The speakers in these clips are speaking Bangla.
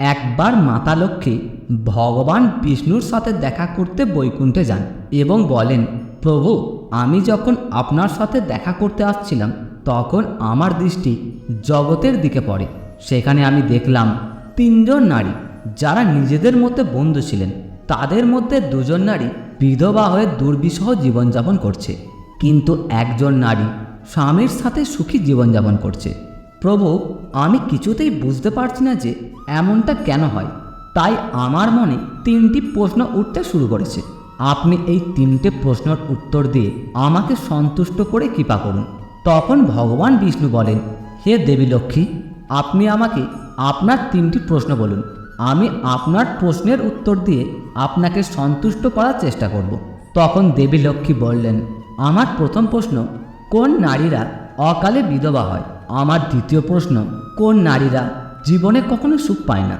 একবার মাতা লক্ষ্মী ভগবান বিষ্ণুর সাথে দেখা করতে বৈকুণ্ঠে যান এবং বলেন, প্রভু, আমি যখন আপনার সাথে দেখা করতে আসছিলাম, তখন আমার দৃষ্টি জগতের দিকে পড়ে। সেখানে আমি দেখলাম তিনজন নারী, যারা নিজেদের মধ্যে বন্ধু ছিলেন। তাদের মধ্যে দুজন নারী বিধবা হয়ে দুর্বিষহ জীবনযাপন করছে। কিন্তু একজন নারী স্বামীর সাথে সুখী জীবনযাপন করছে। প্রভু, আমি কিছুতেই বুঝতে পারছি না যে এমনটা কেন হয়। তাই আমার মনে তিনটি প্রশ্ন উঠতে শুরু করেছে। আপনি এই তিনটে প্রশ্নের উত্তর দিয়ে আমাকে সন্তুষ্ট করে কৃপা করুন। তখন ভগবান বিষ্ণু বলেন, হে দেবী লক্ষ্মী, আপনি আমাকে আপনার তিনটি প্রশ্ন বলুন। আমি আপনার প্রশ্নের উত্তর দিয়ে আপনাকে সন্তুষ্ট করার চেষ্টা করব। তখন দেবী লক্ষ্মী বললেন, আমার প্রথম প্রশ্ন, কোন নারীরা অকালে বিধবা হয়? আমার দ্বিতীয় প্রশ্ন, কোন নারীরা জীবনে কখনো সুখ পায় না?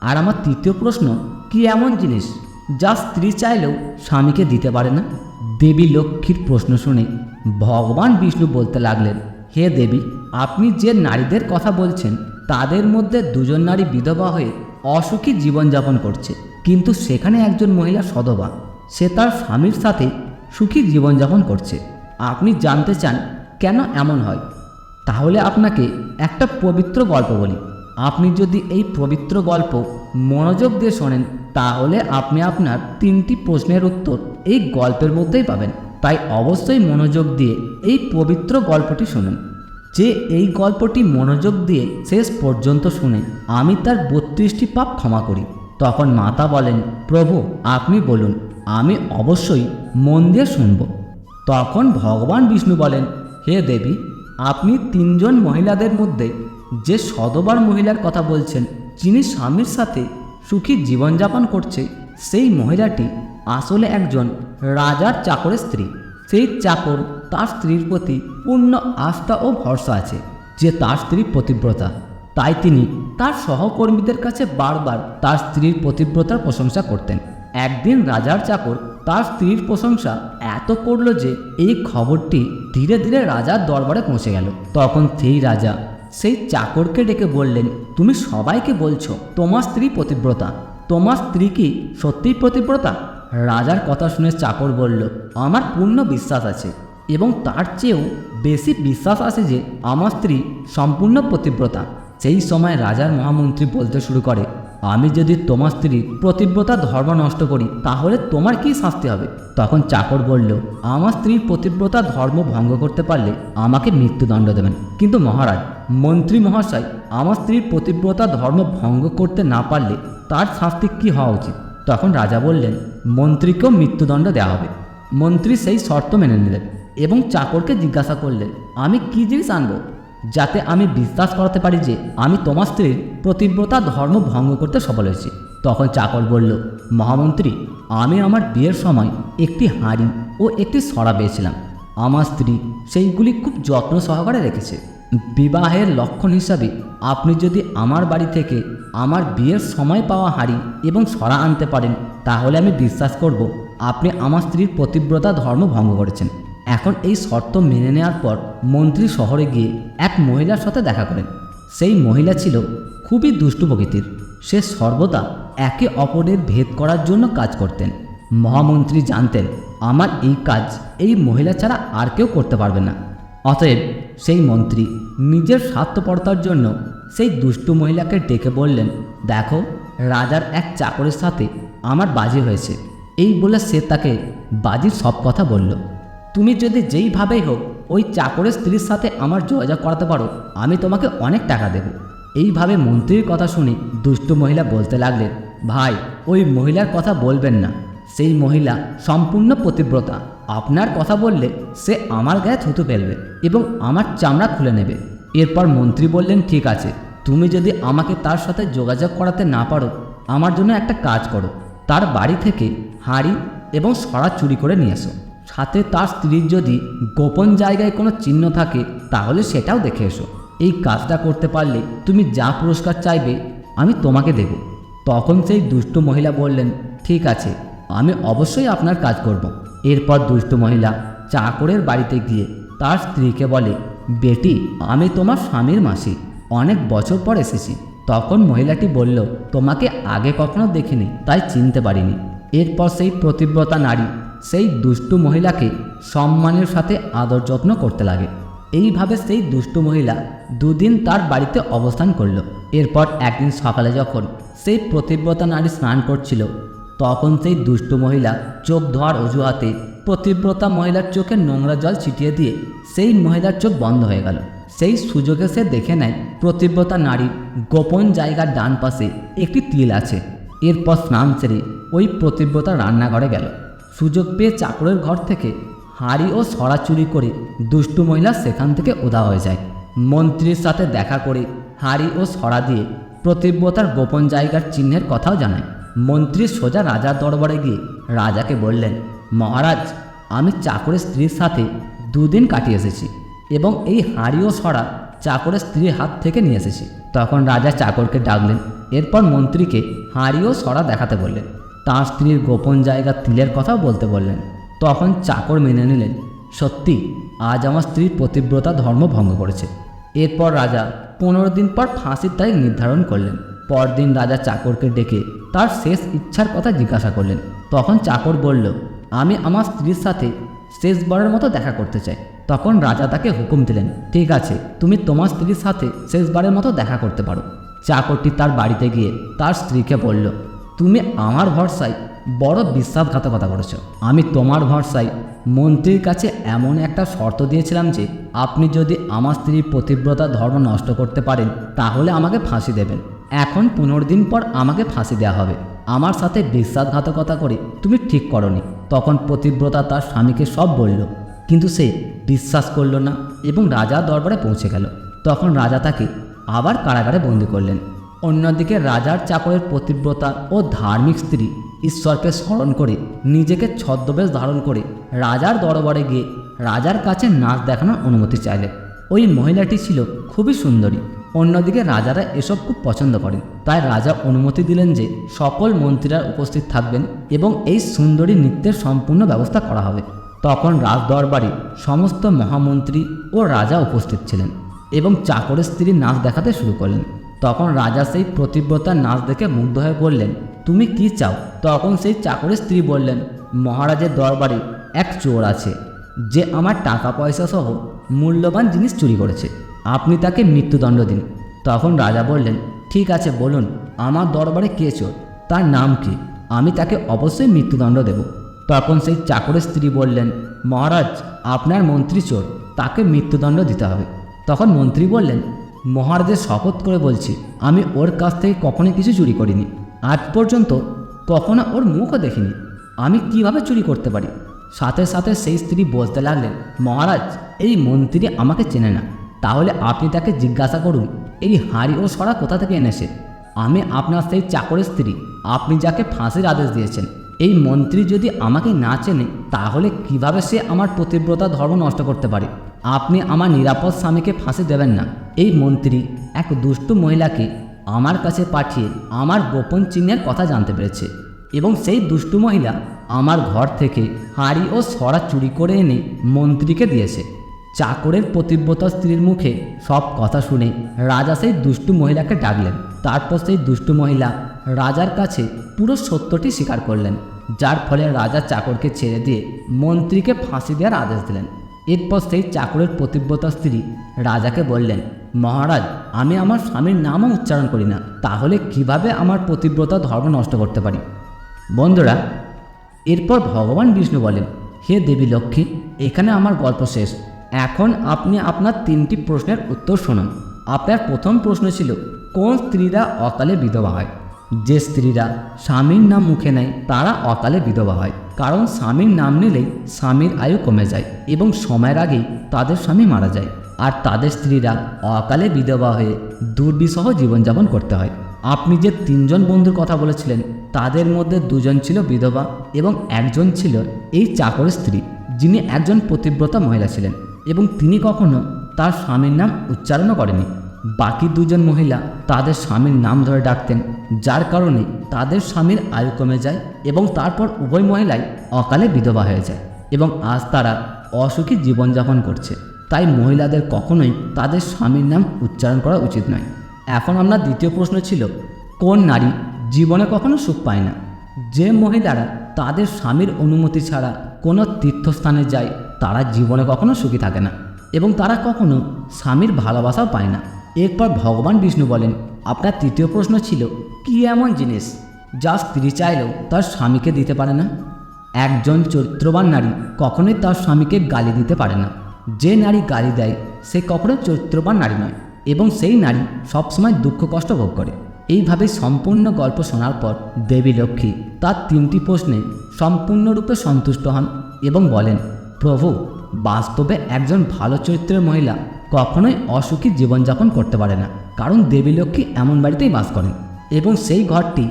আর আমার তৃতীয় প্রশ্ন, কি এমন জিনিস যা স্ত্রী চাইলেও স্বামীকে দিতে পারে না? দেবী লক্ষ্মীর প্রশ্ন শুনে ভগবান বিষ্ণু বলতে লাগলেন, হে দেবী, আপনি যে নারীদের কথা বলছেন, তাদের মধ্যে দুজন নারী বিধবা হয়ে অসুখী জীবনযাপন করছে। কিন্তু সেখানে একজন মহিলা সধবা, সে তার স্বামীর সাথে সুখী জীবনযাপন করছে। আপনি জানতে চান কেন এমন হয়? তাহলে আপনাকে একটা পবিত্র গল্প বলি। আপনি যদি এই পবিত্র গল্প মনোযোগ দিয়ে শোনেন, তাহলে আপনি আপনার তিনটি প্রশ্নের উত্তর এই গল্পের মধ্যেই পাবেন। তাই অবশ্যই মনোযোগ দিয়ে এই পবিত্র গল্পটি শুনুন। যে এই গল্পটি মনোযোগ দিয়ে শেষ পর্যন্ত শুনে আমি তার বত্রিশটি পাপ ক্ষমা করি, তখন মাতা বলেন, প্রভু, আপনি বলুন, আমি অবশ্যই মন দিয়ে শুনব। তখন ভগবান বিষ্ণু বলেন, হে দেবী আপনি তিনজন মহিলাদের মধ্যে যে সদবার মহিলার কথা বলছেন, যিনি স্বামীর সাথে সুখী জীবনযাপন করছে, সেই মহিলাটি আসলে একজন রাজার চাকরের স্ত্রী। সেই চাকর তার স্ত্রীর প্রতি পূর্ণ আস্থা ও ভরসা আছে যে তার স্ত্রী পতিব্রতা। তাই তিনি তার সহকর্মীদের কাছে বারবার তার স্ত্রীর পতিব্রতার প্রশংসা করতেন। একদিন রাজার চাকর তার স্ত্রীর প্রশংসা এত করল যে এই খবরটি ধীরে ধীরে রাজার দরবারে পৌঁছে গেল। তখন সেই রাজা সেই চাকরকে ডেকে বললেন, তুমি সবাইকে বলছো তোমার স্ত্রী পতিব্রতা তোমার স্ত্রী কি সত্যিই পতিব্রতা রাজার কথা শুনে চাকর বলল, আমার পূর্ণ বিশ্বাস আছে এবং তার চেয়েও বেশি বিশ্বাস আছে যে আমার স্ত্রী সম্পূর্ণ পতিব্রতা সেই সময় রাজার মহামন্ত্রী বলতে শুরু করে আমি যদি তোমার স্ত্রীর প্রতিব্রতা ধর্ম নষ্ট করি, তাহলে তোমার কি শাস্তি হবে? তখন চাকর বলল, আমার স্ত্রীর প্রতিব্রতা ধর্ম ভঙ্গ করতে পারলে আমাকে মৃত্যুদণ্ড দেবেন। কিন্তু মহারাজ, মন্ত্রী মহাশয়, আমার স্ত্রীর প্রতিব্রতা ধর্ম ভঙ্গ করতে না পারলে তার শাস্তি কি হওয়া উচিত? তখন রাজা বললেন, মন্ত্রীকেও মৃত্যুদণ্ড দেওয়া হবে। মন্ত্রী সেই শর্ত মেনে নিলেন এবং চাকরকে জিজ্ঞাসা করলেন, আমি কি জিনিস আনব? যাতে আমি বিশ্বাস করাতে পারি যে আমি তোমার স্ত্রীর প্রতিব্রতা ধর্ম ভঙ্গ করতে সফল হয়েছি। তখন চাকর বলল, মহামন্ত্রী, আমি আমার বিয়ের সময় একটি হাঁড়ি ও একটি সরা পেয়েছিলাম। আমার স্ত্রী সেইগুলি খুব যত্ন সহকারে রেখেছে। বিবাহের লক্ষণ হিসাবে আপনি যদি আমার বাড়ি থেকে আমার বিয়ের সময় পাওয়া হাঁড়ি এবং সরা আনতে পারেন, তাহলে আমি বিশ্বাস করব আপনি আমার স্ত্রীর প্রতিব্রতা ধর্ম ভঙ্গ করেছেন। এখন এই শর্ত মেনে নেওয়ার পর মন্ত্রী শহরে গিয়ে এক মহিলার সাথে দেখা করেন। সেই মহিলা ছিল খুবই দুষ্টু প্রকৃতির। সে সর্বদা একে অপরের ভেদ করার জন্য কাজ করতেন। মহামন্ত্রী জানতেন, আমার এই কাজ এই মহিলা ছাড়া আর কেউ করতে পারবে না। অতএব সেই মন্ত্রী নিজের স্বার্থপরতার জন্য সেই দুষ্টু মহিলাকে ডেকে বললেন, দেখো, রাজার এক চাকরের সাথে আমার বাজি হয়েছে। এই বলে সে তাকে বাজির সব কথা বলল। তুমি যদি যেইভাবেই হোক ওই চাকরের স্ত্রীর সাথে আমার যোগাযোগ করাতে পারো, আমি তোমাকে অনেক টাকা দেব। এইভাবে মন্ত্রীর কথা শুনে দুষ্টু মহিলা বলতে লাগলেন, ভাই, ওই মহিলার কথা বলবেন না। সেই মহিলা সম্পূর্ণ পতিব্রতা। আপনার কথা বললে সে আমার গায়ে থুতু ফেলবে এবং আমার চামড়া খুলে নেবে। এরপর মন্ত্রী বললেন, ঠিক আছে, তুমি যদি আমাকে তার সাথে যোগাযোগ করাতে না পারো, আমার জন্য একটা কাজ করো। তার বাড়ি থেকে হাঁড়ি এবং সরা চুরি করে নিয়ে এসো। সাথে তার স্ত্রীর যদি গোপন জায়গায় কোনো চিহ্ন থাকে, তাহলে সেটাও দেখে এসো। এই কাজটা করতে পারলে তুমি যা পুরস্কার চাইবে, আমি তোমাকে দেব। তখন সেই দুষ্ট মহিলা বললেন, ঠিক আছে, আমি অবশ্যই আপনার কাজ করব। এরপর দুষ্ট মহিলা চাকরের বাড়িতে গিয়ে তার স্ত্রীকে বলে, বেটি, আমি তোমার স্বামীর মাসি, অনেক বছর পর এসেছি। তখন মহিলাটি বলল, তোমাকে আগে কখনো দেখিনি, তাই চিনতে পারিনি। এরপর সেই প্রতিব্রতা নারী সেই দুষ্টু মহিলাকে সম্মানের সাথে আদর যত্ন করতে লাগে। এইভাবে সেই দুষ্টু মহিলা দুদিন তার বাড়িতে অবস্থান করল। এরপর একদিন সকালে যখন সেই প্রতিব্রতা নারী স্নান করছিল, তখন সেই দুষ্টু মহিলা চোখ ধোয়ার অজুহাতে প্রতিব্রতা মহিলার চোখে নোংরা জল ছিটিয়ে দিয়ে সেই মহিলার চোখ বন্ধ হয়ে গেল। সেই সুযোগে সে দেখে নেয়, প্রতিব্রতা নারীর গোপন জায়গার ডান পাশে একটি তিল আছে। এরপর স্নান সেরে ওই প্রতিব্রতা রান্নাঘরে গেল। সুযোগ পেয়ে চাকরের ঘর থেকে হাঁড়ি ও সরা চুরি করে দুষ্টু মহিলা সেখান থেকে উদা হয়ে যায়। মন্ত্রীর সাথে দেখা করে হাঁড়ি ও সরা দিয়ে প্রতিব্রতার গোপন জায়গার চিহ্নের কথাও জানায়। মন্ত্রী সোজা রাজার দরবারে গিয়ে রাজাকে বললেন, মহারাজ, আমি চাকরের স্ত্রীর সাথে দুদিন কাটিয়ে এসেছি এবং এই হাঁড়ি ও সরা চাকরের স্ত্রীর হাত থেকে নিয়ে এসেছি। তখন রাজা চাকরকে ডাকলেন। এরপর মন্ত্রীকে হাঁড়ি ও সরা দেখাতে বললেন তাঁর স্ত্রীর গোপন জায়গা তিলের কথাও বলতে বললেন। তখন চাকর মেনে নিলেন, সত্যি, আজ আমার স্ত্রীর প্রতিব্রতা ধর্ম ভঙ্গ করেছে। এরপর রাজা পনেরো দিন পর ফাঁসির তারিখ নির্ধারণ করলেন। পরদিন রাজা চাকরকে ডেকে তার শেষ ইচ্ছার কথা জিজ্ঞাসা করলেন। তখন চাকর বলল, আমি আমার স্ত্রীর সাথে শেষবারের মতো দেখা করতে চাই। তখন রাজা তাকে হুকুম দিলেন, ঠিক আছে, তুমি তোমার স্ত্রীর সাথে শেষবারের মতো দেখা করতে পারো। চাকরটি তার বাড়িতে গিয়ে তার স্ত্রীকে বলল তুমি আমার ভরসায় বড় বিশ্বাসঘাতকতা করেছ। আমি তোমার ভরসায় মন্ত্রীর কাছে এমন একটা শর্ত দিয়েছিলাম যে, আপনি যদি আমার স্ত্রীর প্রতিব্রতা ধর্ম নষ্ট করতে পারেন, তাহলে আমাকে ফাঁসি দেবেন। এখন পনেরো দিন পর আমাকে ফাঁসি দেওয়া হবে। আমার সাথে বিশ্বাসঘাতকতা করে তুমি ঠিক করনি। তখন প্রতিব্রতা তার স্বামীকে সব বলল। কিন্তু সে বিশ্বাস করল না এবং রাজার দরবারে পৌঁছে গেল। তখন রাজা তাকে আবার কারাগারে বন্দি করলেন। অন্যদিকে রাজার চাকরের প্রতিব্রতা ও ধার্মিক স্ত্রী ঈশ্বরকে স্মরণ করে, নিজেকে ছদ্মবেশ ধারণ করে রাজার দরবারে গিয়ে রাজার কাছে নাচ দেখানোর অনুমতি চাইলেন ওই মহিলাটি ছিল খুবই সুন্দরী। অন্যদিকে রাজারা এসব খুব পছন্দ করেন। তাই রাজা অনুমতি দিলেন যে সকল মন্ত্রীরা উপস্থিত থাকবেন এবং এই সুন্দরী নৃত্যের সম্পূর্ণ ব্যবস্থা করা হবে। তখন রাজ দরবারে সমস্ত মহামন্ত্রী ও রাজা উপস্থিত ছিলেন এবং চাকরের স্ত্রী নাচ দেখাতে শুরু করলেন। তখন রাজা সেই প্রতিব্রতার নাচ দেখে মুগ্ধ হয়ে বললেন, তুমি কি চাও? তখন সেই চাকরের স্ত্রী বললেন, মহারাজের দরবারে এক চোর আছে, যে আমার টাকা পয়সা সহ মূল্যবান জিনিস চুরি করেছে। আপনি তাকে মৃত্যুদণ্ড দিন। তখন রাজা বললেন, ঠিক আছে, বলুন, আমার দরবারে কে চোর? তার নাম কি? আমি তাকে অবশ্যই মৃত্যুদণ্ড দেব। তখন সেই চাকরের স্ত্রী বললেন, মহারাজ, আপনার মন্ত্রী চোর, তাকে মৃত্যুদণ্ড দিতে হবে। তখন মন্ত্রী বললেন মহারাজের শপথ করে বলছি, আমি ওর কাছ থেকে কখনোই কিছু চুরি করিনি। আজ পর্যন্ত কখনো ওর মুখও দেখিনি। আমি কীভাবে চুরি করতে পারি? সাথে সাথে সেই স্ত্রী বলতে লাগলেন, মহারাজ, এই মন্ত্রী আমাকে চেনে না। তাহলে আপনি তাকে জিজ্ঞাসা করুন, এই হাঁড়ি ও সরা কোথা থেকে এনেছে? আমি আপনার সেই চাকরের স্ত্রী, আপনি যাকে ফাঁসির আদেশ দিয়েছেন। এই মন্ত্রী যদি আমাকে না চেনে, তাহলে কীভাবে সে আমার প্রতিব্রতা ধর্ম নষ্ট করতে পারে? আপনি আমার নিরাপদ স্বামীকে ফাঁসি দেবেন না। এই মন্ত্রী এক দুষ্টু মহিলাকে আমার কাছে পাঠিয়ে আমার গোপন চিহ্নের কথা জানতে পেরেছে এবং সেই দুষ্টু মহিলা আমার ঘর থেকে হাঁড়ি ও সরা চুরি করে এনে মন্ত্রীকে দিয়েছে। চাকরের প্রতিব্রতা স্ত্রীর মুখে সব কথা শুনে রাজা সেই দুষ্টু মহিলাকে ডাকলেন। তারপর সেই দুষ্টু মহিলা রাজার কাছে পুরো সত্যটি স্বীকার করলেন, যার ফলে রাজা চাকরকে ছেড়ে দিয়ে মন্ত্রীকে ফাঁসি দেওয়ার আদেশ দিলেন। এরপর সেই চাকরের প্রতিব্রতা স্ত্রী রাজাকে বললেন, মহারাজ, আমি আমার স্বামীর নামও উচ্চারণ করি না। তাহলে কীভাবে আমার প্রতিব্রতা ধর্ম নষ্ট করতে পারি? বন্ধুরা, এরপর ভগবান বিষ্ণু বলেন, হে দেবী লক্ষ্মী, এখানে আমার গল্প শেষ। এখন আপনি আপনার তিনটি প্রশ্নের উত্তর শুনুন। আপনার প্রথম প্রশ্ন ছিল, কোন স্ত্রীরা অকালে বিধবা হয়? যে স্ত্রীরা স্বামীর নাম মুখে নেয়, তারা অকালে বিধবা হয়। কারণ স্বামীর নাম নিলেই স্বামীর আয়ু কমে যায় এবং সময়ের আগেই তাদের স্বামী মারা যায়। আর তাদের স্ত্রীরা অকালে বিধবা হয়ে দুর্বিসহ জীবনযাপন করতে হয়। আপনি যে তিনজন বন্ধুর কথা বলেছিলেন, তাদের মধ্যে দুজন ছিল বিধবা এবং একজন ছিল এই চাকরের স্ত্রী, যিনি একজন পতিব্রতা মহিলা ছিলেন এবং তিনি কখনো তার স্বামীর নাম উচ্চারণও করেনি বাকি দুজন মহিলা তাদের স্বামীর নাম ধরে ডাকতেন, যার কারণে তাদের স্বামীর আয়ু কমে যায় এবং তারপর উভয় মহিলাই অকালে বিধবা হয়ে যায় এবং আজ তারা অসুখী জীবনযাপন করছে। তাই মহিলাদের কখনোই তাদের স্বামীর নাম উচ্চারণ করা উচিত নয়। এখন আমরা দ্বিতীয় প্রশ্ন ছিল, কোন নারী জীবনে কখনো সুখ পায় না? যে মহিলারা তাদের স্বামীর অনুমতি ছাড়া কোনো তীর্থস্থানে যায়, তারা জীবনে কখনো সুখী থাকে না এবং তারা কখনো স্বামীর ভালোবাসাও পায় না। এরপর ভগবান বিষ্ণু বলেন, আপনার তৃতীয় প্রশ্ন ছিল, কি এমন জিনিস যা স্ত্রী চাইলেও তার স্বামীকে দিতে পারে না? একজন চরিত্রবান নারী কখনোই তার স্বামীকে গালি দিতে পারে না। যে নারী গালি দেয়, সে কখনো চরিত্রবান নারী নয় এবং সেই নারী সবসময় দুঃখ কষ্ট ভোগ করে। এইভাবে সম্পূর্ণ গল্প শোনার পর দেবী লক্ষ্মী তার তিনটি প্রশ্নে সম্পূর্ণরূপে সন্তুষ্ট হন এবং বলেন, প্রভু, বাস্তবে একজন ভালো চরিত্রের মহিলা কখনোই অসুখী জীবনযাপন করতে পারে না, কারণ দেবী লক্ষ্মী এমন বাড়িতেই বাস করেন এবং সেই ঘরটি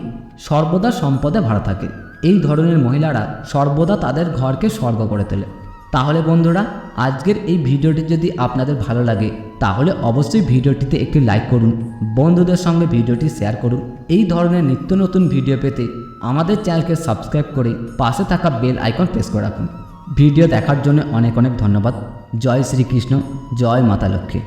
সর্বদা সম্পদে ভরা থাকে। এই ধরনের মহিলারা সর্বদা তাদের ঘরকে স্বর্গ করে তোলে। তাহলে বন্ধুরা, আজকের এই ভিডিওটি যদি আপনাদের ভালো লাগে, তাহলে অবশ্যই ভিডিওটিতে একটি লাইক করুন, বন্ধুদের সঙ্গে ভিডিওটি শেয়ার করুন। এই ধরনের নিত্য নতুন ভিডিও পেতে আমাদের চ্যানেলকে সাবস্ক্রাইব করে পাশে থাকা বেল আইকন প্রেস করে রাখুন। ভিডিও দেখার জন্য অনেক অনেক ধন্যবাদ। জয় শ্রীকৃষ্ণ জয় মাতা লক্ষ্মী।